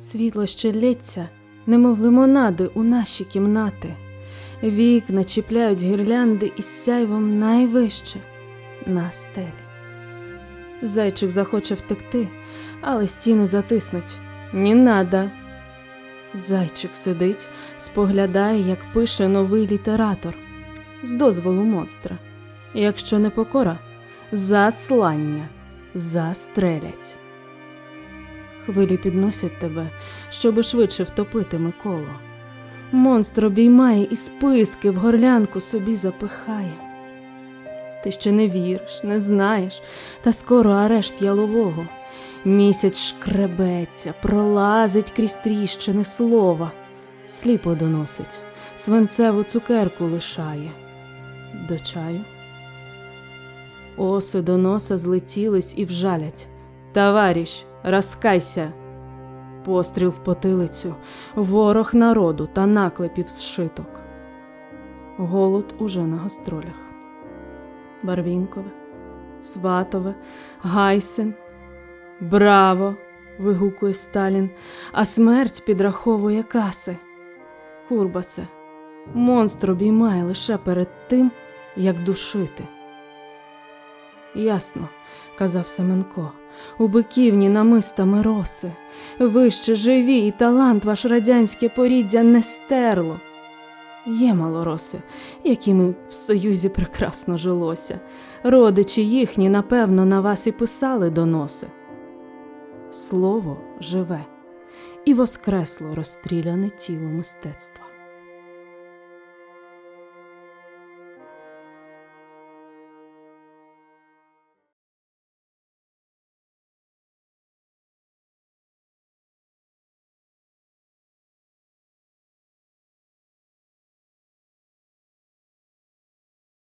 Світло ще лється, немов лимонади у наші кімнати. Вікна чіпляють гірлянди із сяйвом найвище на стелі. Зайчик захоче втекти, але стіни затиснуть. Ні нада. Зайчик сидить, споглядає, як пише новий літератор з дозволу монстра. Якщо не покора, заслання застрелять. Хвилі підносять тебе, щоби швидше втопити Миколу. Монстр обіймає і списки в горлянку собі запихає. Ти ще не віриш, не знаєш, та скоро арешт ялового. Місяць шкребеться, пролазить крізь тріщини слова, сліпо доносить, свинцеву цукерку лишає. До чаю. Оси до носа злетілись і вжалять. Товаріщ, розкайся. Постріл в потилицю, ворог народу та наклепів зшиток. Голод уже на гастролях. Барвінкове, Сватове, Гайсен. Браво! вигукує Сталін, а смерть підраховує каси. Курбасе, монстр обіймає лише перед тим, як душити. Ясно, казав Семенко, у биківні намистами роси. Ви ще живі, і талант ваш радянське поріддя не стерло. Є малороси, якими в Союзі прекрасно жилося. Родичі їхні, напевно, на вас і писали доноси. Слово живе і воскресло розстріляне тіло мистецтва.